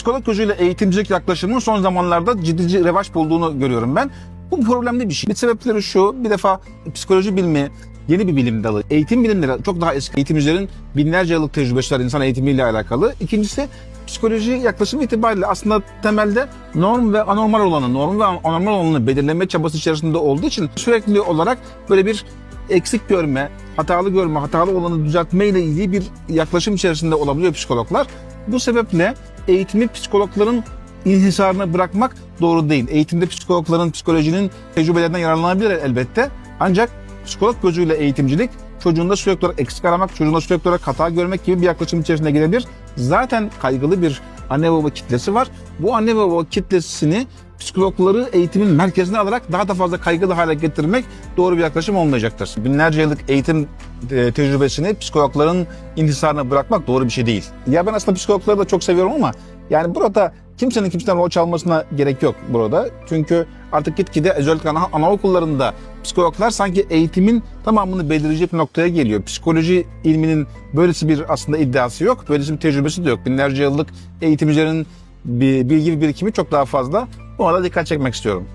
psikolog gözüyle eğitimcilik yaklaşımının son zamanlarda ciddi revaç bulduğunu görüyorum ben. Bu problemli bir şey. Bir sebepleri şu, bir defa psikoloji bilimi yeni bir bilim dalı. Eğitim bilimleri çok daha eski. Eğitimcilerin binlerce yıllık tecrübesi var insan eğitimiyle alakalı. İkincisi psikoloji yaklaşımı itibariyle aslında temelde norm ve anormal olanı, norm ve anormal olanı belirleme çabası içerisinde olduğu için sürekli olarak böyle bir eksik görme, hatalı görme, hatalı olanı düzeltme ile ilgili bir yaklaşım içerisinde olabiliyor psikologlar. Bu sebeple eğitimi psikologların inhisarına bırakmak doğru değil. Eğitimde psikologların, psikolojinin tecrübelerinden yararlanabilir elbette. Ancak psikolog gözüyle eğitimcilik çocuğunda sürekli olarak eksik aramak, çocuğunda sürekli olarak hata görmek gibi bir yaklaşım içerisine girebilir. Zaten kaygılı bir anne baba kitlesi var. Bu anne baba kitlesini psikologları eğitimin merkezine alarak daha da fazla kaygılı hale getirmek doğru bir yaklaşım olmayacaktır. Binlerce yıllık eğitim e, tecrübesini psikologların inhisarına bırakmak doğru bir şey değil. Ya ben aslında psikologları da çok seviyorum ama yani burada kimsenin kimseden rol çalmasına gerek yok burada. Çünkü artık gitgide özellikle ana, anaokullarında psikologlar sanki eğitimin tamamını belirleyecek bir noktaya geliyor. Psikoloji ilminin böylesi bir aslında iddiası yok. Böylesi bir tecrübesi de yok. Binlerce yıllık eğitimcilerin bilgi birikimi çok daha fazla. Bu arada dikkat çekmek istiyorum.